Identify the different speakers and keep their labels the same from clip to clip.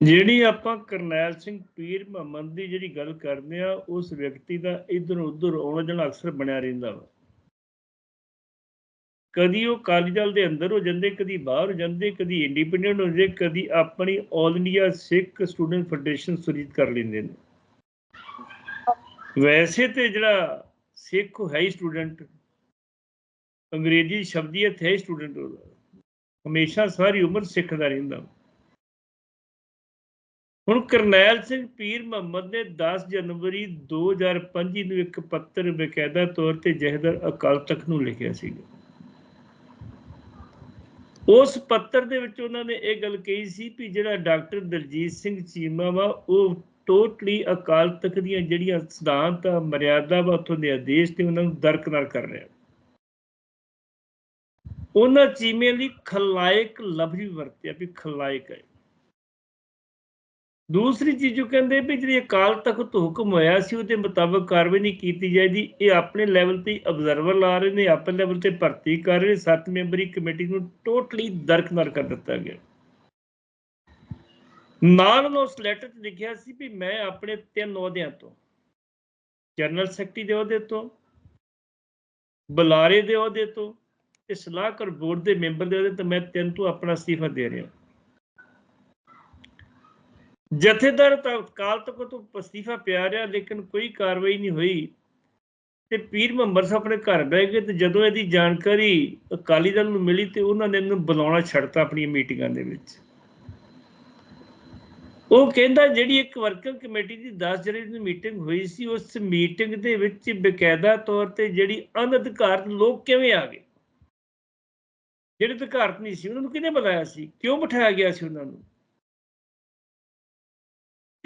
Speaker 1: ਜਿਹੜੀ ਆਪਾਂ ਕਰਨੈਲ ਸਿੰਘ ਪੀਰ ਮੁਹੰਮਦ ਦੀ ਜਿਹੜੀ ਗੱਲ ਕਰਦੇ ਆ, ਉਸ ਵਿਅਕਤੀ ਦਾ ਇਧਰ ਉਧਰ ਆਉਣਾ ਜਾਣਾ ਅਕਸਰ ਬਣਿਆ ਰਹਿੰਦਾ ਵਾ। ਕਦੀ ਉਹ ਅਕਾਲੀ ਦਲ ਦੇ ਅੰਦਰ ਹੋ ਜਾਂਦੇ, ਕਦੀ ਬਾਹਰ ਹੋ ਜਾਂਦੇ, ਕਦੀ ਇੰਡੀਪੈਂਡੈਂਟ ਹੋ ਜਾਂਦੇ, ਕਦੀ ਆਪਣੀ all India Sikh student federation Surjit ਕਰ ਲੈਂਦੇ ਨੇ। ਵੈਸੇ ਤੇ ਜਿਹੜਾ ਸਿੱਖ ਹੈ ਹੀ ਸਟੂਡੈਂਟ ਅੰਗਰੇਜ਼ੀ ਸ਼ਬਦੀਅਤ ਹੈ ਸਟੂਡੈਂਟ ਉਹਦਾ ਹਮੇਸ਼ਾ ਸਾਰੀ ਉਮਰ ਸਿੱਖਦਾ ਰਹਿੰਦਾ ਹੁਣ ਕਰਨੈਲ ਸਿੰਘ ਪੀਰ ਮੁਹੰਮਦ ਨੇ 10 ਜਨਵਰੀ 2025 ਨੂੰ ਇੱਕ ਪੱਤਰ ਬਕਾਇਦਾ ਤੌਰ ਤੇ ਜਹਦਰ ਅਕਾਲ ਤਖਤ ਨੂੰ ਲਿਖਿਆ ਸੀਗਾ। ਉਸ ਪੱਤਰ ਦੇ ਵਿੱਚ ਉਹਨਾਂ ਨੇ ਇਹ ਗੱਲ ਕਹੀ ਸੀ ਕਿ ਜਿਹੜਾ ਡਾਕਟਰ ਦਲਜੀਤ ਸਿੰਘ ਚੀਮਾ ਵਾ, ਉਹ ਟੋਟਲੀ ਅਕਾਲ ਤਖਤ ਦੀਆਂ ਜਿਹੜੀਆਂ ਸਿਧਾਂਤ ਆ, ਮਰਿਆਦਾ ਵਾ, ਉੱਥੋਂ ਦੇ ਆਦੇਸ਼ ਤੇ ਉਹਨਾਂ ਨੂੰ ਦਰਕਨਾਰ ਕਰ ਰਿਹਾ। ਉਹਨਾਂ ਚੀਮੇ ਲਈ ਖਲਾਇਕ ਲਫ਼ਜ਼ ਵੀ ਵਰਤਿਆ ਵੀ ਖਲਾਇਕ ਹੈ। ਦੂਸਰੀ ਚੀਜ਼ ਉਹ ਕਹਿੰਦੇ ਵੀ ਜਿਹੜੀ ਅਕਾਲ ਤਖਤ ਹੁਕਮ ਹੋਇਆ ਸੀ, ਉਹਦੇ ਮੁਤਾਬਕ ਕਾਰਵਾਈ ਨਹੀਂ ਕੀਤੀ ਜਾਏਗੀ। ਇਹ ਆਪਣੇ ਲੈਵਲ ਤੇ ਅਬਜ਼ਰਵਰ ਲਾ ਰਹੇ ਨੇ, ਆਪਣੇ ਲੈਵਲ ਤੇ ਭਰਤੀ ਕਰ ਰਹੇ ਸੱਤ ਮੈਂਬਰੀ ਕਮੇਟੀ ਨੂੰ ਟੋਟਲੀ ਦਰਕਨਾਰ ਕਰ ਦਿੱਤਾ ਗਿਆ। ਨਾਲ ਉਸ ਲੈਟਰ 'ਚ ਲਿਖਿਆ ਸੀ ਵੀ ਮੈਂ ਆਪਣੇ ਤਿੰਨ ਅਹੁਦਿਆਂ ਤੋਂ ਜਨਰਲ ਸੈਕਟਰੀ ਦੇ ਅਹੁਦੇ ਤੋਂ, ਬੁਲਾਰੇ ਦੇ ਅਹੁਦੇ ਤੋਂ ਤੇ ਸਲਾਹਕਾਰ ਬੋਰਡ ਦੇ ਮੈਂਬਰ ਦੇ ਅਹੁਦੇ ਤੋਂ ਮੈਂ ਤਿੰਨ ਤੋਂ ਆਪਣਾ ਅਸਤੀਫਾ ਦੇ ਰਿਹਾ। ਜਥੇਦਾਰ ਤਤਕਾਲ ਤੱਕ ਤੋਂ ਅਸਤੀਫਾ ਪਿਆ ਰਿਹਾ, ਲੇਕਿਨ ਕੋਈ ਕਾਰਵਾਈ ਨਹੀਂ ਹੋਈ। ਤੇ ਪੀਰ ਮੁਹੰਮਦ ਸਾਹਿਬ ਆਪਣੇ ਘਰ ਬਹਿ ਗਏ ਤੇ ਜਦੋਂ ਇਹਦੀ ਜਾਣਕਾਰੀ ਅਕਾਲੀ ਦਲ ਨੂੰ ਮਿਲੀ ਤੇ ਉਹਨਾਂ ਨੇ ਇਹਨੂੰ ਬੁਲਾਉਣਾ ਛੱਡਤਾ ਆਪਣੀਆਂ ਮੀਟਿੰਗਾਂ ਦੇ ਵਿੱਚ। ਉਹ ਕਹਿੰਦਾ ਜਿਹੜੀ ਇੱਕ ਵਰਕਿੰਗ ਕਮੇਟੀ ਦੀ 10 ਜਨਵਰੀ ਨੂੰ ਮੀਟਿੰਗ ਹੋਈ ਸੀ, ਉਸ ਮੀਟਿੰਗ ਦੇ ਵਿੱਚ ਬਕਾਇਦਾ ਤੌਰ ਤੇ ਜਿਹੜੀ ਅਨਧਿਕਾਰਤ ਲੋਕ ਕਿਵੇਂ ਆ ਗਏ? ਜਿਹੜੇ ਅਧਿਕਾਰਤ ਨਹੀਂ ਸੀ, ਉਹਨਾਂ ਨੂੰ ਕਿਹਨੇ ਬੁਲਾਇਆ ਸੀ? ਕਿਉਂ ਬਿਠਾਇਆ ਗਿਆ ਸੀ ਉਹਨਾਂ ਨੂੰ?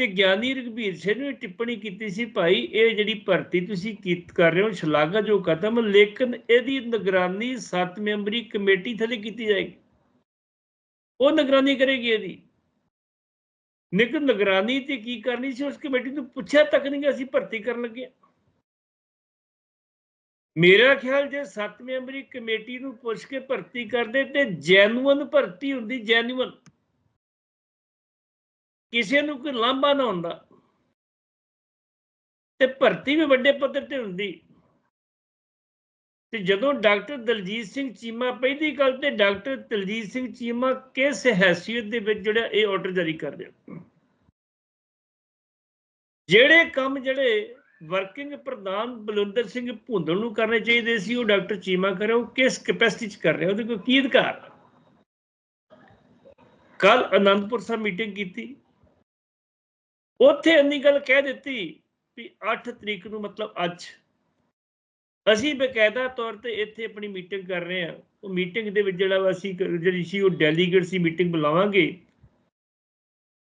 Speaker 1: ਤੇ ਗਿਆਨੀ ਰਘਬੀਰ ਸਿੰਘ ਨੇ ਟਿੱਪਣੀ ਕੀਤੀ ਸੀ, ਭਾਈ, ਇਹ ਜਿਹੜੀ ਭਰਤੀ ਤੁਸੀਂ ਕੀਤ, ਕਰ ਰਹੇ ਹੋ, ਸ਼ਲਾਘਾ ਕਦਮ, ਲੇਕਿਨ ਇਹਦੀ ਨਿਗਰਾਨੀ 7 ਮੈਂਬਰੀ ਕਮੇਟੀ ਥਲੇ ਕੀਤੀ ਜਾਏਗੀ। ਉਹ ਨਿਗਰਾਨੀ ਕਰੇਗੀ ਇਹਦੀ। ਲੇਕਿਨ ਨਿਗਰਾਨੀ ਤੇ ਕੀ ਕਰਨੀ ਸੀ, ਉਸ ਕਮੇਟੀ ਨੂੰ ਪੁੱਛਿਆ ਤੱਕ ਨਹੀਂ ਅਸੀਂ ਭਰਤੀ ਕਰਨ ਲੱਗੇ ਮੇਰਾ ਖਿਆਲ ਜੇ 7 ਮੈਂਬਰੀ ਕਮੇਟੀ ਨੂੰ ਪੁੱਛ ਕੇ ਭਰਤੀ ਕਰਦੇ ਤੇ ਜੈਨੂਅਨ ਭਰਤੀ ਹੁੰਦੀ ਜੈਨੂਅਨ ਕਿਸੇ ਨੂੰ ਕੋਈ ਲਾਂਭਾ ਨਾ ਹੁੰਦਾ। ਤੇ ਭਰਤੀ ਵੀ ਵੱਡੇ ਪੱਧਰ ਤੇ ਹੁੰਦੀ। ਤੇ ਜਦੋਂ ਡਾਕਟਰ ਦਲਜੀਤ ਸਿੰਘ ਚੀਮਾ, ਪਹਿਲੀ ਗੱਲ ਤੇ ਡਾਕਟਰ ਦਲਜੀਤ ਸਿੰਘ ਚੀਮਾ ਕਿਸ ਹੈਸੀਅਤ ਦੇ ਵਿੱਚ ਜਿਹੜਾ ਇਹ ਆਰਡਰ ਜਾਰੀ ਕਰ ਰਿਹਾ? ਜਿਹੜੇ ਕੰਮ ਜਿਹੜੇ ਵਰਕਿੰਗ ਪ੍ਰਧਾਨ ਬਲਵਿੰਦਰ ਸਿੰਘ ਭੁੰਦਲ ਨੂੰ ਕਰਨੇ ਚਾਹੀਦੇ ਸੀ, ਉਹ ਡਾਕਟਰ ਚੀਮਾ ਕਰੇ, ਉਹ ਕਿਸ ਕੈਪੈਸਿਟੀ ਚ ਕਰ ਰਿਹਾ? ਉਹਦੇ ਕੋਲ ਕੀ ਅਧਿਕਾਰ ਕੱਲ ਅਨੰਦਪੁਰ ਸਾਹਿਬ ਮੀਟਿੰਗ ਕੀਤੀ। ਉੱਥੇ ਇੰਨੀ ਗੱਲ ਕਹਿ ਦਿੱਤੀ ਵੀ 8 ਤਰੀਕ ਨੂੰ ਮਤਲਬ ਅੱਜ। ਅਸੀਂ ਬਕਾਇਦਾ ਤੌਰ ਤੇ ਇੱਥੇ ਆਪਣੀ ਮੀਟਿੰਗ ਕਰ ਰਹੇ ਹਾਂ। ਉਹ ਮੀਟਿੰਗ ਦੇ ਵਿੱਚ ਜਿਹੜਾ ਅਸੀਂ ਜਿਹੜੀ ਸੀ ਉਹ ਡੈਲੀਗੇਟ ਸੀ ਮੀਟਿੰਗ ਬੁਲਾਵਾਂਗੇ।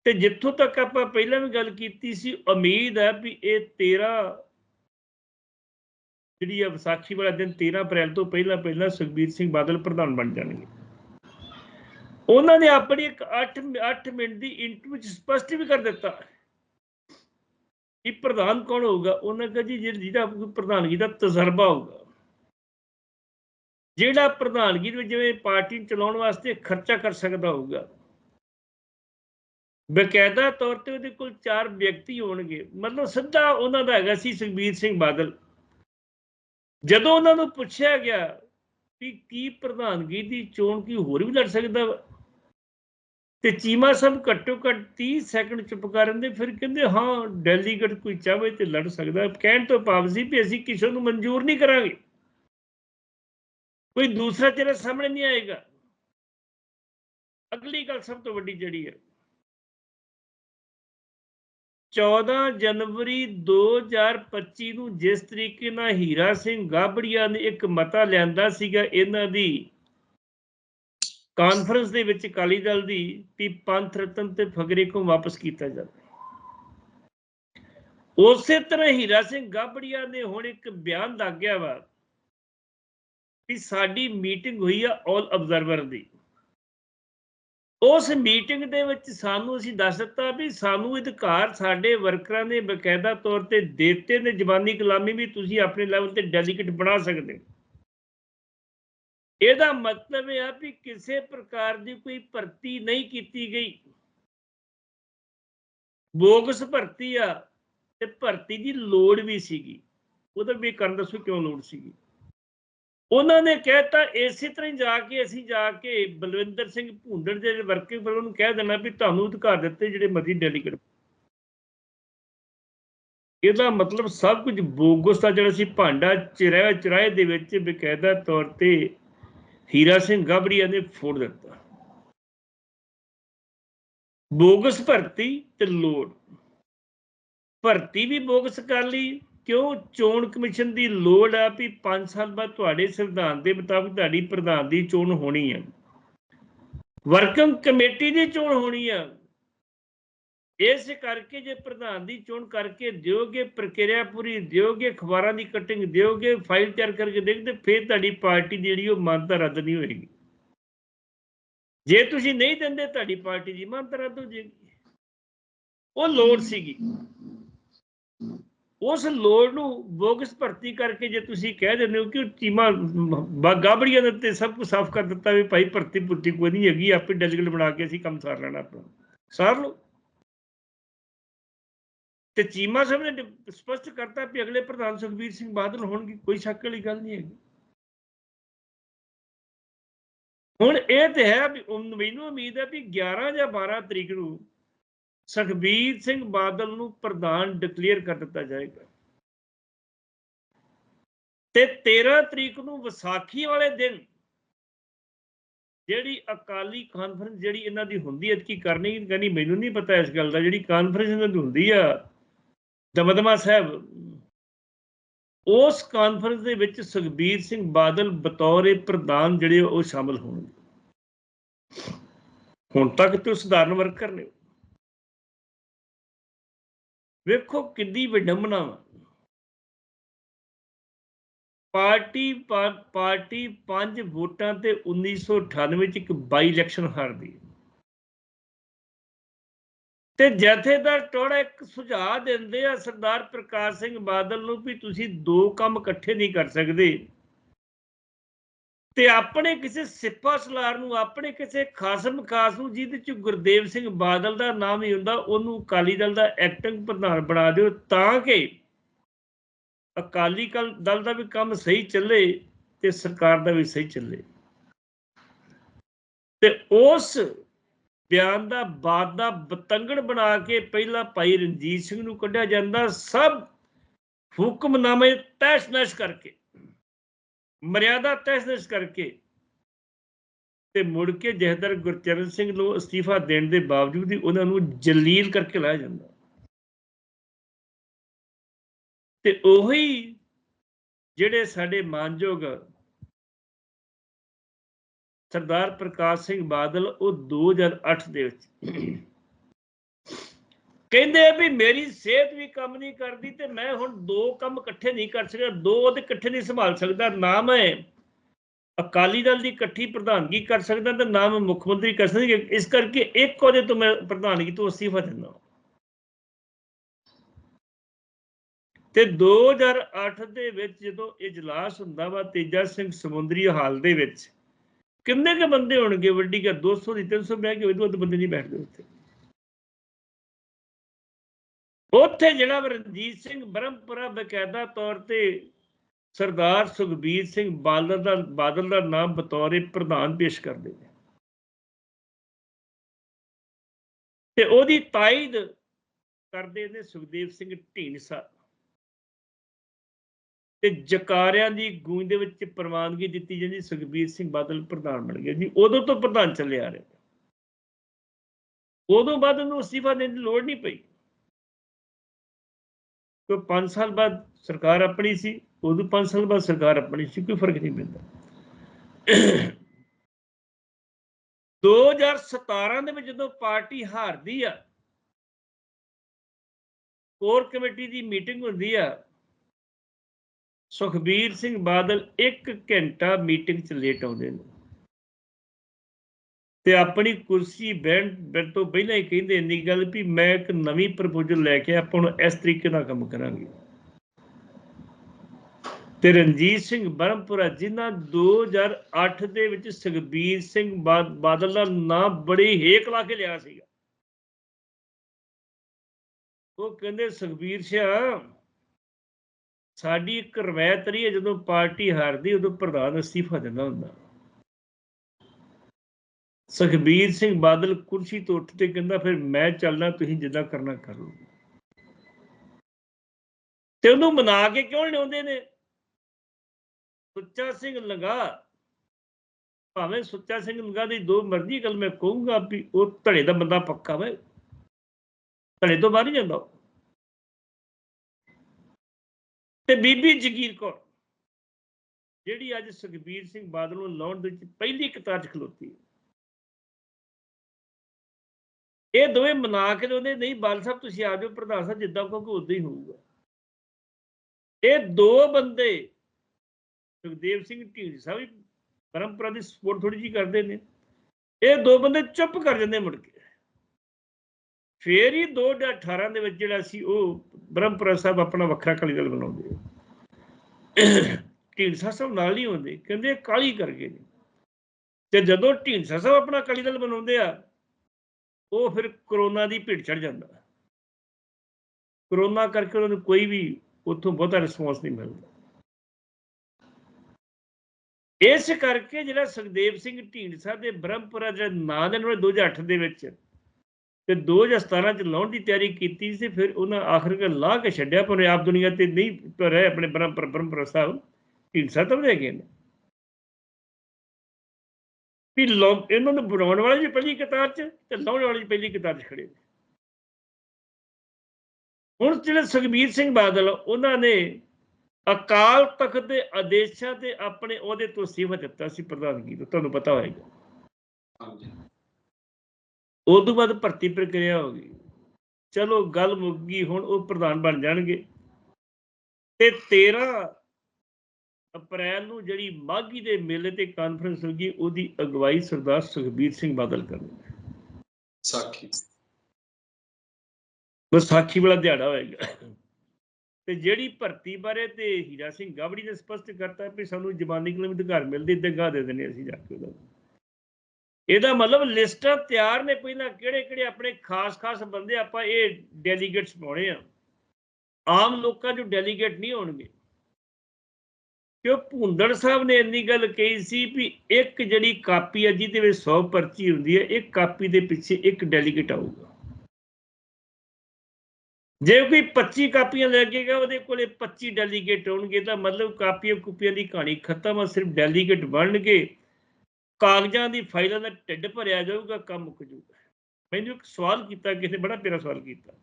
Speaker 1: ਤੇ ਜਿੱਥੋਂ ਤੱਕ ਆਪਾਂ ਪਹਿਲਾਂ ਵੀ ਗੱਲ ਕੀਤੀ ਸੀ, ਉਮੀਦ ਹੈ ਵੀ ਇਹ 13 ਜਿਹੜੀ ਆ ਵਿਸਾਖੀ ਵਾਲਾ ਦਿਨ 13 ਅਪ੍ਰੈਲ ਤੋਂ ਪਹਿਲਾਂ ਪਹਿਲਾਂ ਸੁਖਬੀਰ ਸਿੰਘ ਬਾਦਲ ਪ੍ਰਧਾਨ ਬਣ ਜਾਣਗੇ। ਉਹਨਾਂ ਨੇ ਆਪਣੀ ਇੱਕ 8 8 ਮਿੰਟ ਦੀ ਇੰਟਰਵਿਊ ਵਿੱਚ ਸਪਸ਼ਟ ਵੀ ਕਰ ਦਿੱਤਾ। ਕਿ ਪ੍ਰਧਾਨ ਕੌਣ ਹੋਊਗਾ? ਉਹਨਾਂ ਕਹਾ ਜੀ ਜਿਹਦਾ ਪ੍ਰਧਾਨਗੀ ਦਾ ਤਜਰਬਾ ਹੋਊਗਾ। ਜਿਹੜਾ ਪ੍ਰਧਾਨਗੀ ਵਿੱਚ ਜਿਵੇਂ ਪਾਰਟੀ ਚਲਾਉਣ ਵਾਸਤੇ ਖਰਚਾ ਕਰ ਸਕਦਾ ਹੋਊਗਾ। ਬਕਾਇਦਾ ਤੌਰ ਤੇ ਉਹਦੇ ਕੋਲ ਚਾਰ ਵਿਅਕਤੀ ਹੋਣਗੇ। ਮਤਲਬ ਸਿੱਧਾ ਉਹਨਾਂ ਦਾ ਹੈਗਾ ਸੀ ਸੁਖਬੀਰ ਸਿੰਘ ਬਾਦਲ। ਜਦੋਂ ਉਹਨਾਂ ਨੂੰ ਪੁੱਛਿਆ ਗਿਆ ਕਿ ਕੀ ਪ੍ਰਧਾਨਗੀ ਦੀ ਚੋਣ ਕੀ ਹੋਰ ਵੀ ਲੜ ਸਕਦਾ ਤੇ ਚੀਮਾ ਸਾਹਿਬ ਘੱਟੋ ਘੱਟ 30 ਸੈਕਿੰਡ ਚੁੱਪ ਕਰ ਰਹਿੰਦੇ, ਫਿਰ ਕਹਿੰਦੇ, ਹਾਂ ਡੈਲੀਗੇਟ ਕੋਈ ਚਾਹੇ ਤੇ ਲੜ ਸਕਦਾ। ਕਹਿਣ ਤੋਂ ਭਾਵ ਸੀ ਵੀ ਅਸੀਂ ਕਿਸੇ ਨੂੰ ਮਨਜ਼ੂਰ ਨਹੀਂ ਕਰਾਂਗੇ। ਕੋਈ ਦੂਸਰਾ ਤੇਰੇ ਸਾਹਮਣੇ ਨਹੀਂ ਆਏਗਾ। ਅਗਲੀ ਗੱਲ ਸਭ ਤੋਂ ਵੱਡੀ ਜਿਹੜੀ ਹੈ। 14 ਜਨਵਰੀ 2025 ਨੂੰ ਜਿਸ ਤਰੀਕੇ ਨਾਲ ਹੀਰਾ ਸਿੰਘ ਗਾਬੜੀਆ ਨੇ ਇੱਕ ਮਤਾ ਲਿਆਂਦਾ ਸੀਗਾ, ਇਹਨਾਂ ਦੀ ਕਾਨਫਰੰਸ ਦੇ ਵਿੱਚ ਅਕਾਲੀ ਦਲ ਦੀ ਵੀ ਪੰਥ ਰਤਨ ਤੇ ਫਗਰੇ ਕੋ ਵਾਪਸ ਕੀਤਾ ਜਾਵੇ। ਉਸੇ ਤਰ੍ਹਾਂ ਹੀਰਾ ਸਿੰਘ ਗਾਬੜੀਆ ਨੇ ਹੁਣ ਇੱਕ ਬਿਆਨ ਦਾਗਿਆ ਵਾ ਕਿ ਸਾਡੀ ਮੀਟਿੰਗ ਹੋਈ ਆ ਆਲ ਅਬਜ਼ਰਵਰ ਦੀ। ਉਸ ਮੀਟਿੰਗ ਦੇ ਵਿੱਚ ਸਾਨੂੰ ਅਸੀਂ ਦੱਸ ਦਿੱਤਾ ਵੀ ਸਾਨੂੰ ਅਧਿਕਾਰ ਸਾਡੇ ਵਰਕਰਾਂ ਨੇ ਬਕਾਇਦਾ ਤੌਰ ਤੇ ਦਿੱਤੇ ਨੇ। ਜਵਾਨੀ ਗੁਲਾਮੀ ਵੀ ਤੁਸੀਂ ਆਪਣੇ ਲੈਵਲ ਤੇ ਡੈਲੀਗੇਟ ਬਣਾ ਸਕਦੇ ਹੋ। ਇਹਦਾ ਮਤਲਬ ਇਹ ਆ ਵੀ ਕਿਸੇ ਪ੍ਰਕਾਰ ਦੀ ਕੋਈ ਭਰਤੀ ਨਹੀਂ ਕੀਤੀ ਗਈ। ਬੋਗਸ ਭਰਤੀ ਆ ਤੇ ਭਰਤੀ ਦੀ ਲੋੜ ਵੀ ਸੀਗੀ। ਉਹਦਾ ਵੀ ਕਰਨ ਦੱਸੋ ਕਿਉਂ ਲੋੜ ਸੀਗੀ? ਉਹਨਾਂ ਨੇ ਕਹਿਤਾ, ਇਸੇ ਤਰ੍ਹਾਂ ਜਾ ਕੇ ਅਸੀਂ ਜਾ ਕੇ ਬਲਵਿੰਦਰ ਸਿੰਘ ਭੁੰਦੜ ਦੇ ਵਰਕਿੰਗ ਪਰ ਉਹਨੂੰ ਕਹਿ ਦੇਣਾ ਵੀ ਤੁਹਾਨੂੰ ਅਧਿਕਾਰ ਦਿੱਤੇ ਜਿਹੜੇ ਮਰਜ਼ੀ ਡੈਲੀਗੇਟ ਇਹਦਾ ਮਤਲਬ ਸਭ ਕੁਝ ਬੋਗਸ ਦਾ ਜਿਹੜਾ ਸੀ, ਭਾਂਡਾ ਚਿਰਾਇਆ ਚਰਾਏ ਦੇ ਵਿੱਚ ਬਕਾਇਦਾ ਤੌਰ ਤੇ ਹੀਰਾ ਸਿੰਘ ਗਾਬੜੀਆ ਨੇ ਫੋੜ ਦਿੱਤਾ। ਬੋਗਸ ਭਰਤੀ ਤੇ ਲੋੜ। ਭਰਤੀ ਵੀ ਬੋਗਸ ਕਰ ਲਈ। ਕਿਉਂ? ਚੋਣ ਕਮਿਸ਼ਨ ਦੀ ਲੋੜ ਆ ਵੀ 5 ਸਾਲ ਬਾਅਦ ਤੁਹਾਡੇ ਸੰਵਿਧਾਨ ਦੇ ਮੁਤਾਬਕ ਤੁਹਾਡੀ ਪ੍ਰਧਾਨ ਦੀ ਚੋਣ ਹੋਣੀ ਹੈ ਵਰਕਿੰਗ ਕਮੇਟੀ ਦੀ ਚੋਣ ਹੋਣੀ ਆ। ਇਸ ਕਰਕੇ ਜੇ ਪ੍ਰਧਾਨ ਦੀ ਚੋਣ ਕਰਕੇ ਦਿਓਗੇ ਪ੍ਰਕਿਰਿਆ ਪੂਰੀ, ਦਿਓਗੇ ਅਖਬਾਰਾਂ ਦੀ ਕਟਿੰਗ ਦਿਓਗੇ ਫਾਈਲ ਤਿਆਰ ਕਰਕੇ ਦੇਖਦੇ, ਫਿਰ ਤੁਹਾਡੀ ਪਾਰਟੀ ਦੀ ਜਿਹੜੀ ਉਹ ਮਾਨਤਾ ਰੱਦ ਨਹੀਂ ਹੋਏਗੀ। ਜੇ ਤੁਸੀਂ ਨਹੀਂ ਦਿੰਦੇ ਤੁਹਾਡੀ ਪਾਰਟੀ ਦੀ ਮਾਨਤਾ ਰੱਦ ਹੋ ਜਾਏਗੀ। ਉਹ ਲੋੜ ਸੀਗੀ। ਉਸ ਲੋੜ ਨੂੰ ਬੋਗਸ ਭਰਤੀ ਕਰਕੇ ਜੇ ਤੁਸੀਂ ਕਹਿ ਦਿੰਦੇ ਹੋ ਕਿ ਉਹ ਚੀਮਾ ਗਾਬੜੀਆਂ ਦੇ ਉੱਤੇ ਸਭ ਕੁਝ ਸਾਫ਼ ਕਰ ਦਿੱਤਾ ਵੀ ਭਾਈ ਭਰਤੀ ਭੁਰਤੀ ਕੋਈ ਨਹੀਂ ਹੈਗੀ, ਆਪੇ ਡੈਲੀਗੇਟ ਬਣਾ ਕੇ ਅਸੀਂ ਕੰਮ ਸਾਰ ਲੈਣਾ ਆਪਣਾ ਸਾਰ ਲਓ। ਤੇ ਚੀਮਾ ਸਾਹਿਬ ਨੇ ਸਪਸ਼ਟ ਕਰਤਾ ਵੀ ਅਗਲੇ ਪ੍ਰਧਾਨ ਸੁਖਬੀਰ ਸਿੰਘ ਬਾਦਲ ਹੋਣਗੇ, ਕੋਈ ਸ਼ੱਕ ਵਾਲੀ ਗੱਲ ਨਹੀਂ ਹੈਗੀ। ਹੁਣ ਇਹ ਤੇ ਹੈ ਵੀ ਮੈਨੂੰ ਉਮੀਦ ਹੈ ਵੀ 11 ਜਾਂ 12 ਤਰੀਕ ਨੂੰ ਸੁਖਬੀਰ ਸਿੰਘ ਬਾਦਲ ਨੂੰ ਪ੍ਰਧਾਨ ਡਿਕਲੇਅਰ ਕਰ ਦਿੱਤਾ ਜਾਏਗਾ। ਤੇ 13 ਤਰੀਕ ਨੂੰ ਵਿਸਾਖੀ ਵਾਲੇ ਦਿਨ ਜਿਹੜੀ ਅਕਾਲੀ ਕਾਨਫਰੰਸ ਜਿਹੜੀ ਇਹਨਾਂ ਦੀ ਹੁੰਦੀ ਹੈ ਕੀ ਕਰਨੀ ਕਹਿੰਦੀ ਮੈਨੂੰ ਨਹੀਂ ਪਤਾ ਇਸ ਗੱਲ ਦਾ, ਜਿਹੜੀ ਕਾਨਫਰੰਸ ਇਹਨਾਂ ਦੀ ਹੁੰਦੀ ਆ ਦਮਦਮਾ ਸਾਹਿਬ, ਉਸ ਕਾਨਫਰੰਸ ਦੇ ਵਿੱਚ ਸੁਖਬੀਰ ਸਿੰਘ ਬਾਦਲ ਬਤੌਰ ਪ੍ਰਧਾਨ ਜਿਹੜੇ ਉਹ ਸ਼ਾਮਲ ਹੋਣਗੇ। ਹੁਣ ਤੱਕ ਤੇ ਸਧਾਰਨ ਵਰਕਰ ਨੇ ਵੇਖੋ ਕਿੰਨੀ ਵਿਡੰਬਨਾ ਵਾ। ਪਾਰਟੀ ਪਾਰਟੀ ਪੰਜ ਵੋਟਾਂ ਤੇ 1998 ਚ ਇੱਕ ਬਾਈ ਇਲੈਕਸ਼ਨ ਹਾਰਦੀ ਹੈ। ਤੇ ਜਥੇਦਾਰ ਟੋੜਾ ਇੱਕ ਸੁਝਾਅ ਦਿੰਦੇ ਆ ਸਰਦਾਰ ਪ੍ਰਕਾਸ਼ ਸਿੰਘ ਬਾਦਲ ਨੂੰ ਵੀ ਤੁਸੀਂ ਦੋ ਕੰਮ ਇਕੱਠੇ ਨਹੀਂ ਕਰ ਸਕਦੇ। ਤੇ ਆਪਣੇ ਕਿਸੇ ਸਿੱਪਾ ਸਲਾਰ ਨੂੰ, ਆਪਣੇ ਕਿਸੇ ਖਾਸਮ ਖਾਸ ਨੂੰ, ਜਿਹਦੇ ਚ ਗੁਰਦੇਵ ਸਿੰਘ ਬਾਦਲ ਦਾ ਨਾਮ ਹੀ ਹੁੰਦਾ, ਉਹਨੂੰ ਅਕਾਲੀ ਦਲ ਦਾ ਐਕਟਿੰਗ ਪ੍ਰਧਾਨ ਬਣਾ ਦਿਓ ਤਾਂ ਕਿ ਅਕਾਲੀ ਕਲ- ਦਲ ਦਾ ਵੀ ਕੰਮ ਸਹੀ ਚੱਲੇ ਤੇ ਸਰਕਾਰ ਦਾ ਵੀ ਸਹੀ ਚੱਲੇ। ਤੇ ਉਸ ਬਿਆਨ ਦਾ ਬਾਦ ਦਾ ਬਤੰਗੜ ਬਣਾ ਕੇ ਪਹਿਲਾਂ ਭਾਈ ਰਣਜੀਤ ਸਿੰਘ ਨੂੰ ਕੱਢਿਆ ਜਾਂਦਾ, ਸਭ ਹੁਕਮਨਾਮੇ ਤਹਿਸ-ਨਹਿਸ ਕਰਕੇ, ਮਰਿਆਦਾ ਤਹਿਸ-ਨਹਿਸ ਕਰਕੇ ਤੇ ਮੁੜ ਕੇ ਜਹਦਰ ਗੁਰਚਰਨ ਸਿੰਘ ਨੂੰ ਅਸਤੀਫਾ ਦੇਣ ਦੇ ਬਾਵਜੂਦ ਹੀ ਉਹਨਾਂ ਨੂੰ ਜਲੀਲ ਕਰਕੇ ਲਾਇਆ ਜਾਂਦਾ। ਤੇ ਉਹੀ ਜਿਹੜੇ ਸਾਡੇ ਮਾਨਯੋਗ ਸਰਦਾਰ ਪ੍ਰਕਾਸ਼ ਸਿੰਘ ਬਾਦਲ ਉਹ 2008 ਦੇ ਵਿੱਚ ਕਹਿੰਦੇ ਵੀ ਮੇਰੀ ਸਿਹਤ ਵੀ ਕੰਮ ਨਹੀਂ ਕਰਦੀ ਤੇ ਮੈਂ ਹੁਣ ਦੋ ਕੰਮ ਇਕੱਠੇ ਨਹੀਂ ਕਰ ਸਕਦਾ, ਦੋ ਉਹਦੇ ਇਕੱਠੇ ਨਹੀਂ ਸੰਭਾਲ ਸਕਦਾ, ਨਾ ਮੈਂ ਅਕਾਲੀ ਦਲ ਦੀ ਇਕੱਠੀ ਪ੍ਰਧਾਨਗੀ ਕਰ ਸਕਦਾ ਤੇ ਨਾ ਮੈਂ ਮੁੱਖ ਮੰਤਰੀ ਕਰ ਸਕਦਾ, ਇਸ ਕਰਕੇ ਇੱਕ ਉਹਦੇ ਤੋਂ ਮੈਂ ਪ੍ਰਧਾਨਗੀ ਤੋਂ ਅਸਤੀਫਾ ਦਿੰਦਾ ਤੇ 2008 ਦੇ ਵਿੱਚ ਜਦੋਂ ਇਜਲਾਸ ਹੁੰਦਾ ਵਾ ਤੇਜਾ ਸਿੰਘ ਸਮੁੰਦਰੀ ਹਾਲ ਦੇ ਵਿੱਚ ਕਿੰਨੇ ਕੇ ਬੰਦੇ ਹੋਣਗੇ ਵੱਡੀ ਕਾ 200 ਦੀ 300 ਬਹਿ ਕੇ ਉਹਦੇ ਬੰਦੇ ਨਹੀਂ ਬੈਠਦੇ ਉੱਥੇ। ਉੱਥੇ ਜਿਹੜਾ ਰਣਜੀਤ ਸਿੰਘ ਬ੍ਰਹਮਪੁਰਾ ਬਕਾਇਦਾ ਤੌਰ ਤੇ ਸਰਦਾਰ ਸੁਖਬੀਰ ਸਿੰਘ ਬਾਦਲ ਦਾ ਬਾਦਲ ਦਾ ਨਾਮ ਬਤੌਰ ਪ੍ਰਧਾਨ ਪੇਸ਼ ਕਰਦੇ ਨੇ। ਤੇ ਉਹਦੀ ਤਾਇਦ ਕਰਦੇ ਨੇ ਸੁਖਦੇਵ ਸਿੰਘ ਢੀਂਡਸਾ। ਤੇ ਜਕਾਰਿਆਂ ਦੀ ਗੂੰਜ ਦੇ ਵਿੱਚ ਪ੍ਰਵਾਨਗੀ ਦਿੱਤੀ ਜਾਂਦੀ, ਸੁਖਬੀਰ ਸਿੰਘ ਬਾਦਲ ਪ੍ਰਧਾਨ ਬਣ ਗਿਆ ਜੀ, ਉਦੋਂ ਤੋਂ ਪ੍ਰਧਾਨ ਚੱਲੇ ਆ ਰਿਹਾ। ਉਦੋਂ ਬਾਅਦ ਉਹਨੂੰ ਅਸਤੀਫਾ ਦੇਣ ਦੀ ਲੋੜ ਨਹੀਂ ਪਈ। ਕੋਈ 5 ਸਾਲ ਬਾਅਦ ਸਰਕਾਰ ਆਪਣੀ ਸੀ, ਉਦੋਂ 5 ਸਾਲ ਬਾਅਦ ਸਰਕਾਰ ਆਪਣੀ ਸੀ, ਕੋਈ ਫ਼ਰਕ ਨਹੀਂ ਪੈਂਦਾ। 2017 ਦੇ ਵਿੱਚ ਜਦੋਂ ਪਾਰਟੀ ਹਾਰਦੀ ਆ, ਕੋਰ ਕਮੇਟੀ ਦੀ ਮੀਟਿੰਗ ਹੁੰਦੀ ਆ ਸੁਖਬੀਰ ਸਿੰਘ ਬਾਦਲ 1 ਘੰਟਾ ਮੀਟਿੰਗ 'ਚ ਲੇਟ ਆਉਂਦੇ ਨੇ। ਤੇ ਆਪਣੀ ਕੁਰਸੀ ਬੈਠ ਬੈਠ ਤੋਂ ਪਹਿਲਾਂ ਹੀ ਕਹਿੰਦੇ ਇੰਨੀ ਗੱਲ ਵੀ ਮੈਂ ਇੱਕ ਨਵੀਂ ਪ੍ਰਪੋਜ਼ਲ ਲੈ ਕੇ ਆਪਾਂ ਹੁਣ ਇਸ ਤਰੀਕੇ ਨਾਲ ਕੰਮ ਕਰਾਂਗੇ। ਤੇ ਰਣਜੀਤ ਸਿੰਘ ਬਰਮਪੁਰਾ ਜਿਨ੍ਹਾਂ 2008 ਦੇ ਵਿੱਚ ਸੁਖਬੀਰ ਸਿੰਘ ਬਾ- ਬਾਦਲ ਦਾ ਨਾਮ ਬੜੀ ਹੇਕ ਲਾ ਕੇ ਲਿਆ ਸੀਗਾ। ਉਹ ਕਹਿੰਦੇ, ਸੁਖਬੀਰ ਸਿੰਘ ਸਾਡੀ ਇੱਕ ਰਵਾਇਤ ਰਹੀ ਹੈ, ਜਦੋਂ ਪਾਰਟੀ ਹਾਰਦੀ, ਉਦੋਂ ਪ੍ਰਧਾਨ ਅਸਤੀਫਾ ਦਿੰਦਾ ਹੁੰਦਾ। ਸੁਖਬੀਰ ਸਿੰਘ ਬਾਦਲ ਕੁਰਸੀ ਤੋਂ ਉੱਠ ਕੇ ਕਹਿੰਦਾ, ਫਿਰ ਮੈਂ ਚੱਲਣਾ ਤੁਸੀਂ ਜਿੱਦਾਂ ਕਰਨਾ ਕਰ ਲਓ। ਤੇ ਉਹਨੂੰ ਮਨਾ ਕੇ ਕਿਉਂ ਲਿਆਉਂਦੇ ਨੇ? ਸੁੱਚਾ ਸਿੰਘ ਲੰਗਾ ਭਾਵੇਂ ਸੁੱਚਾ ਸਿੰਘ ਲੰਗਾ ਦੀ ਦੋ ਮਰਜ਼ੀ ਗੱਲ ਮੈਂ ਕਹੂੰਗਾ ਵੀ ਉਹ ਧੜੇ ਦਾ ਬੰਦਾ ਪੱਕਾ ਵੇ। ਧੜੇ ਤੋਂ ਬਾਹਰ ਨਹੀਂ ਜਾਂਦਾ ਤੇ ਬੀਬੀ ਜਗੀਰ ਕੌਰ, ਜਿਹੜੀ ਅੱਜ ਸੁਖਬੀਰ ਸਿੰਘ ਬਾਦਲ ਨੂੰ ਲਾਉਣ ਦੇ ਵਿੱਚ ਪਹਿਲੀ ਕਤਾਰ 'ਚ ਖਲੋਤੀ ਇਹ ਦੋਵੇਂ ਮਨਾ ਕੇ ਉਹਨੇ ਨਹੀਂ ਬਾਲ ਸਾਹਿਬ ਤੁਸੀਂ ਆ ਜਾਓ, ਪ੍ਰਧਾਨ ਸਾਹਿਬ ਜਿੱਦਾਂ ਕਹੋਗੇ ਉਦਾਂ ਹੀ ਹੋਊਗਾ। ਇਹ ਦੋ ਬੰਦੇ, ਸੁਖਦੇਵ ਸਿੰਘ ਢੀਂਡਸਾ ਵੀ ਪਰੰਪਰਾ ਦੀ ਸਪੋਰਟ ਥੋੜੀ ਜੀ ਕਰਦੇ ਨੇ। ਇਹ ਦੋ ਬੰਦੇ ਚੁੱਪ ਕਰ ਜਾਂਦੇ ਮੁੜ ਕੇ। ਫੇਰ ਹੀ 2018 ਦੇ ਵਿੱਚ ਜਿਹੜਾ ਸੀ, ਉਹ ਬ੍ਰਹਮਪੁਰਾ ਸਾਹਿਬ ਆਪਣਾ ਵੱਖਰਾ ਅਕਾਲੀ ਦਲ ਬਣਾਉਂਦੇ ਆ। ਢੀਂਡਸਾ ਸਾਹਿਬ ਨਾਲ ਹੀ ਹੁੰਦੇ, ਕਹਿੰਦੇ ਕਾਲੀ ਕਰ ਗਏ ਨੇ। ਤੇ ਜਦੋਂ ਢੀਂਡਸਾ ਸਾਹਿਬ ਆਪਣਾ ਅਕਾਲੀ ਦਲ ਬਣਾਉਂਦੇ ਆ, ਉਹ ਫਿਰ ਕਰੋਨਾ ਦੀ ਭਿੜ ਚੜ ਜਾਂਦਾ। ਕਰੋਨਾ ਕਰਕੇ ਉਹਨਾਂ ਨੂੰ ਕੋਈ ਵੀ ਉੱਥੋਂ ਬਹੁਤਾ ਰਿਸਪੌਂਸ ਨਹੀਂ ਮਿਲਦਾ। ਇਸ ਕਰਕੇ ਜਿਹੜਾ ਸੁਖਦੇਵ ਸਿੰਘ ਢੀਂਡਸਾ ਦੇ ਬ੍ਰਹਮਪੁਰਾ ਜਿਹੜਾ ਨਾਂ ਦੇ ਨਾਲ 2008 ਦੇ ਵਿੱਚ ਤੇ 2017 ਚ ਲਾਉਣ ਦੀ ਤਿਆਰੀ ਕੀਤੀ ਸੀ, ਫਿਰ ਉਹਨਾਂ ਆਖਰਕਾਰ ਲਾ ਕੇ ਛੱਡਿਆ, ਪਰ ਆਪ ਦੁਨੀਆ ਤੇ ਨਹੀਂ ਰਹੇ ਆਪਣੇ ਬ੍ਰਹਮਪੁਰ ਬ੍ਰਹਮਪੁਰਾ ਸਾਹਿਬ ਢੀਂਡਸਾ ਤਾਂ ਰਹਿ ਗਏ ਨੇ। ਵੀ ਇਹਨਾਂ ਨੂੰ ਬਣਾਉਣ ਵਾਲੇ ਵੀ ਪਹਿਲੀ ਕਤਾਰ 'ਚ ਤੇ ਲਾਉਣ ਵਾਲੇ ਵੀ ਪਹਿਲੀ ਕਤਾਰ 'ਚ ਖੜੇ ਨੇ। ਹੁਣ ਜਿਹੜੇ ਸੁਖਬੀਰ ਸਿੰਘ ਬਾਦਲ, ਉਹਨਾਂ ਨੇ ਅਕਾਲ ਤਖਤ ਦੇ ਆਦੇਸ਼ਾਂ ਤੇ ਆਪਣੇ ਉਹਦੇ ਤੋਂ ਅਸਤੀਫਾ ਦਿੱਤਾ ਸੀ ਪ੍ਰਧਾਨਗੀ ਤੋਂ, ਤੁਹਾਨੂੰ ਪਤਾ ਹੋਏਗਾ। ਉਸ ਤੋਂ ਬਾਅਦ ਭਰਤੀ ਪ੍ਰਕਿਰਿਆ ਹੋ ਗਈ। ਚਲੋ ਗੱਲ ਮੁੱਕ ਗਈ ਹੁਣ ਉਹ ਪ੍ਰਧਾਨ ਬਣ ਜਾਣਗੇ। ਤੇ 13 ਅਪ੍ਰੈਲ ਨੂੰ ਜਿਹੜੀ ਮਾਘੀ ਦੇ ਮੇਲੇ ਤੇ ਕਾਨਫਰੰਸ ਹੋਗੀ ਉਹਦੀ ਅਗਵਾਈ ਸਰਦਾਰ ਸੁਖਬੀਰ ਸਿੰਘ ਬਾਦਲ ਕਰਨਗੇ।
Speaker 2: ਸਾਖੀ।
Speaker 1: ਵਿਸਾਖੀ ਵਾਲਾ ਦਿਹਾੜਾ ਹੋਏਗਾ। ਤੇ ਜਿਹੜੀ ਭਰਤੀ ਬਾਰੇ ਤੇ ਹੀਰਾ ਸਿੰਘ ਗਾਬੜੀ ਨੇ ਸਪਸ਼ਟ ਕਰਤਾ ਵੀ ਸਾਨੂੰ ਜ਼ਬਾਨੀ ਕਿਲੋਮੀਟਰ ਘਰ ਮਿਲਦੇ ਗਾ ਦੇ ਦਿੰਦੇ ਅਸੀਂ ਜਾ ਕੇ ਉਹਦਾ। ਇਹਦਾ ਮਤਲਬ ਲਿਸਟਾਂ ਤਿਆਰ ਨੇ ਪਹਿਲਾਂ ਕਿਹੜੇ ਕਿਹੜੇ ਆਪਣੇ ਖਾਸ-ਖਾਸ ਬੰਦੇ ਆਪਾਂ ਇਹ ਡੈਲੀਗੇਟਸ ਪਾਉਣੇ ਆ। ਆਮ ਲੋਕਾਂ ਜੋ ਡੈਲੀਗੇਟ ਨਹੀਂ ਹੋਣਗੇ। ਕਿਉਂ ਭੁੰਦੜ ਸਾਹਿਬ ਨੇ ਇੰਨੀ ਗੱਲ ਕਹੀ ਸੀ ਵੀ ਇੱਕ ਜਿਹੜੀ ਕਾਪੀ ਹੈ ਜਿਹਦੇ ਵਿੱਚ 100 ਪਰਚੀ ਹੁੰਦੀ ਹੈ ਇੱਕ ਕਾਪੀ ਦੇ ਪਿੱਛੇ ਇੱਕ ਡੈਲੀਗੇਟ ਆਊਗਾ। ਜੇ ਕੋਈ 25 ਕਾਪੀਆਂ ਲੈ ਕੇ ਗਿਆ, ਉਹਦੇ ਕੋਲੇ 25 ਡੈਲੀਗੇਟ ਹੋਣਗੇ ਤਾਂ ਮਤਲਬ ਕਾਪੀਆਂ ਕੁਪੀਆਂ ਦੀ ਕਹਾਣੀ ਖਤਮ ਆ, ਸਿਰਫ ਡੈਲੀਗੇਟ ਬਣਨਗੇ। ਕਾਗਜ਼ਾਂ ਦੀ ਫਾਈਲਾਂ ਦਾ ਢਿੱਡ ਭਰਿਆ ਜਾਊਗਾ, ਕੰਮ ਮੁੱਕ ਜਾਊਗਾ। ਮੈਨੂੰ ਇੱਕ ਸਵਾਲ ਕੀਤਾ, ਕਿਸੇ ਬੜਾ ਪਿਆਰਾ ਸਵਾਲ ਕੀਤਾ।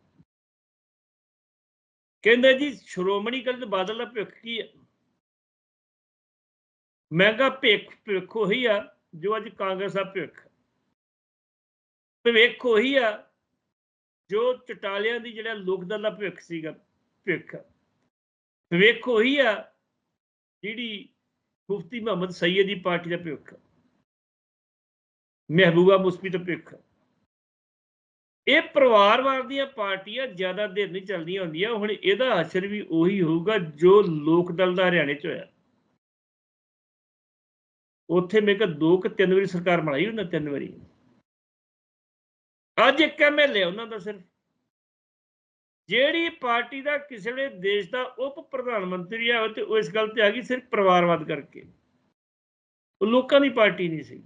Speaker 1: ਕਹਿੰਦਾ ਜੀ, ਸ਼੍ਰੋਮਣੀ ਅਕਾਲੀ ਦਲ ਬਾਦਲ ਦਾ ਭਵਿੱਖ ਕੀ ਹੈ ਮਹਿੰਗਾ ਭਵਿੱਖ ਭਵਿੱਖ ਉਹੀ ਆ ਜੋ ਅੱਜ ਕਾਂਗਰਸ ਦਾ ਭਵਿੱਖ ਭਵਿੱਖ ਉਹੀ ਆ ਜੋ ਚਟਾਲਿਆਂ ਦੀ ਜਿਹੜਾ ਲੋਕ ਦਲ ਦਾ ਭਵਿੱਖ ਸੀਗਾ, ਭਵਿੱਖ ਭਵਿੱਖ ਉਹੀ ਆ ਜਿਹੜੀ ਮੁਫਤੀ ਮੁਹੰਮਦ ਸੈਯਦ ਦੀ ਪਾਰਟੀ ਦਾ ਭਵਿੱਖ ਮਹਿਬੂਬਾ ਮੁਸਫੀ ਦਾ ਭਵਿੱਖ। ਇਹ ਪਰਿਵਾਰਵਾਦ ਦੀਆਂ ਪਾਰਟੀਆਂ ਜ਼ਿਆਦਾ ਦੇਰ ਨਹੀਂ ਚੱਲਦੀਆਂ ਹੁੰਦੀਆਂ, ਹੁਣ ਇਹਦਾ ਅਸਰ ਵੀ ਉਹੀ ਹੋਊਗਾ ਜੋ ਲੋਕ ਦਲ ਦਾ ਹਰਿਆਣੇ 'ਚ ਹੋਇਆ। ਉੱਥੇ ਮੈਂ ਕਿਹਾ ਦੋ ਕਿ ਤਿੰਨ ਵਾਰੀ ਸਰਕਾਰ ਬਣਾਈ ਉਹਨਾਂ ਤਿੰਨ ਵਾਰੀ। ਅੱਜ ਇੱਕ ਐਮਐਲਏ ਉਹਨਾਂ ਦਾ ਸਿਰਫ। ਜਿਹੜੀ ਪਾਰਟੀ ਦਾ ਕਿਸੇ ਵੇਲੇ ਦੇਸ਼ ਦਾ ਉਪ ਪ੍ਰਧਾਨ ਮੰਤਰੀ ਆ ਤੇ ਉਹ ਇਸ ਗੱਲ ਤੇ ਆ ਗਈ ਸਿਰਫ ਪਰਿਵਾਰਵਾਦ ਕਰਕੇ। ਉਹ ਲੋਕਾਂ ਦੀ ਪਾਰਟੀ ਨਹੀਂ ਸੀ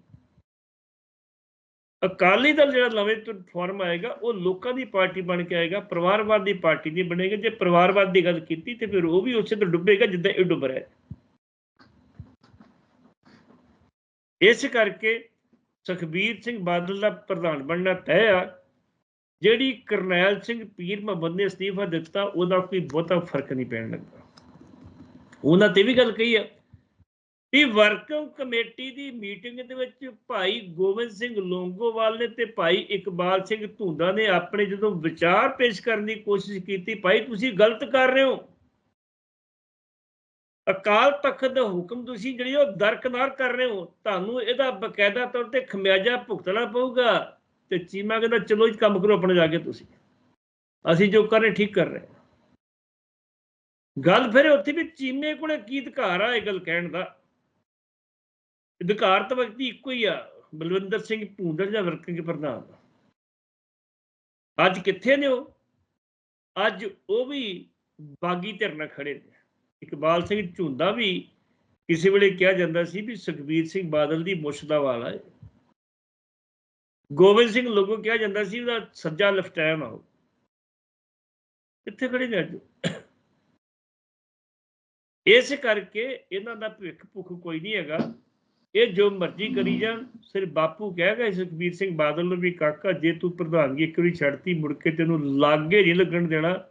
Speaker 1: ਅਕਾਲੀ ਦਲ ਜਿਹੜਾ ਨਵੇਂ ਤੋਂ, ਫਾਰਮ ਆਏਗਾ, ਉਹ ਲੋਕਾਂ ਦੀ ਪਾਰਟੀ ਬਣ ਕੇ ਆਏਗਾ, ਪਰਿਵਾਰਵਾਦ ਦੀ ਪਾਰਟੀ ਨਹੀਂ ਬਣੇਗੀ, ਜੇ ਪਰਿਵਾਰਵਾਦ ਦੀ ਗੱਲ ਕੀਤੀ ਤੇ ਫਿਰ ਉਹ ਵੀ ਉਸੇ ਤੋਂ ਡੁੱਬੇਗਾ ਜਿੱਦਾਂ ਇਹ ਡੁੱਬ ਰਿਹਾ ਇਸ ਕਰਕੇ ਸੁਖਬੀਰ ਸਿੰਘ ਬਾਦਲ ਦਾ ਪ੍ਰਧਾਨ ਬਣਨਾ ਤੈਅ ਆ। ਜਿਹੜੀ ਕਰਨੈਲ ਸਿੰਘ ਪੀਰ ਮੁਹੰਮਦ ਨੇ ਅਸਤੀਫਾ ਦਿੱਤਾ, ਉਹਦਾ ਕੋਈ ਬਹੁਤਾ ਫ਼ਰਕ ਨਹੀਂ ਪੈਣ ਲੱਗਾ। ਉਹਨਾਂ ਤੇ ਵੀ ਗੱਲ ਕਹੀ ਆ ਵੀ ਵਰਕਿੰਗ ਕਮੇਟੀ ਦੀ ਮੀਟਿੰਗ ਦੇ ਵਿੱਚ ਭਾਈ ਗੋਬਿੰਦ ਸਿੰਘ ਲੋਂਗੋਵਾਲ ਨੇ ਤੇ ਭਾਈ ਇਕਬਾਲ ਸਿੰਘ ਧੁੰਦਾ ਨੇ ਆਪਣੇ ਜਦੋਂ ਵਿਚਾਰ ਪੇਸ਼ ਕਰਨ ਦੀ ਕੋਸ਼ਿਸ਼ ਕੀਤੀ, ਭਾਈ ਤੁਸੀਂ ਗਲਤ ਕਰ ਰਹੇ ਹੋ। ਅਕਾਲ ਤਖਤ ਦਾ ਹੁਕਮ ਤੁਸੀਂ ਜਿਹੜੀ ਉਹ ਦਰਕਨਾਰ ਕਰ ਰਹੇ ਹੋ, ਤੁਹਾਨੂੰ ਇਹਦਾ ਬਕਾਇਦਾ ਤੌਰ ਤੇ ਖਮਿਆਜਾ ਭੁਗਤਣਾ ਪਊਗਾ ਤੇ ਚੀਮਾ ਕਹਿੰਦਾ, ਚਲੋ ਜੀ, ਕੰਮ ਕਰੋ, ਆਪਣੇ ਜਾ ਕੇ ਤੁਸੀਂ। ਅਸੀਂ ਜੋ ਕਰ ਰਹੇ, ਠੀਕ ਕਰ ਰਹੇ ਗੱਲ ਫਿਰ ਉੱਥੇ ਵੀ ਚੀਮੇ ਕੋਲੇ ਕੀ ਅਧਿਕਾਰ ਆ ਇਹ ਗੱਲ ਕਹਿਣ ਦਾ? ਅਧਿਕਾਰਤ ਤਾਂ ਵਿਅਕਤੀ ਇੱਕੋ ਹੀ ਆ, ਬਲਵਿੰਦਰ ਸਿੰਘ ਭੂੰਦੜ ਜਾਂ ਵਰਕਿੰਗ ਪ੍ਰਧਾਨ? ਅੱਜ ਕਿੱਥੇ ਨੇ ਉਹ? ਅੱਜ ਉਹ ਵੀ ਬਾਗੀ ਧਿਰ ਨਾਲ ਖੜੇ ਨੇ। ਇਕਬਾਲ ਸਿੰਘ ਝੁੰਦਾ ਵੀ ਕਿਸੇ ਵੇਲੇ ਕਿਹਾ ਜਾਂਦਾ ਸੀ ਵੀ ਸੁਖਬੀਰ ਸਿੰਘ ਬਾਦਲ ਦੀ ਮੁੱਛ ਦਾ ਵਾਲਾ ਹੈ ਗੋਬਿੰਦ ਸਿੰਘ ਲੋਗੋ ਕਿਹਾ ਜਾਂਦਾ ਸੀ ਉਹਦਾ ਸੱਜਾ ਲਫਟੈਨ ਆ ਉਹ। ਕਿੱਥੇ ਖੜੇ ਨੇ ਅੱਜ? ਇਸ ਕਰਕੇ ਇਹਨਾਂ ਦਾ ਭਵਿੱਖ ਭੁੱਖ ਕੋਈ ਨਹੀਂ ਹੈਗਾ। ਇਹ ਜੋ ਮਰਜ਼ੀ ਕਰੀ ਜਾਣ ਸਿਰ ਬਾਪੂ ਕਹਿ ਗਏ ਸੁਖਬੀਰ ਸਿੰਘ ਬਾਦਲ ਨੂੰ ਵੀ ਕਾਕਾ, ਜੇ ਤੂੰ ਪ੍ਰਧਾਨਗੀ ਇੱਕ ਵਾਰੀ ਛੱਡਤੀ, ਮੁੜ ਕੇ ਤੈਨੂੰ ਲਾਗੇ ਨਹੀਂ ਲੱਗਣ ਦੇਣਾ।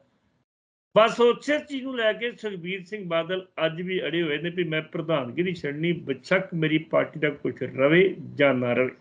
Speaker 1: ਬਸ ਉਸੇ ਚੀਜ਼ ਨੂੰ ਲੈ ਕੇ ਸੁਖਬੀਰ ਸਿੰਘ ਬਾਦਲ ਅੱਜ ਵੀ ਅੜੇ ਹੋਏ ਨੇ ਵੀ ਮੈਂ ਪ੍ਰਧਾਨਗੀ ਨਹੀਂ ਛੱਡਣੀ, ਬੇਸ਼ੱਕ ਮੇਰੀ ਪਾਰਟੀ ਦਾ ਕੁਝ ਰਵੇ ਜਾਂ ਨਾ ਰਵੇ।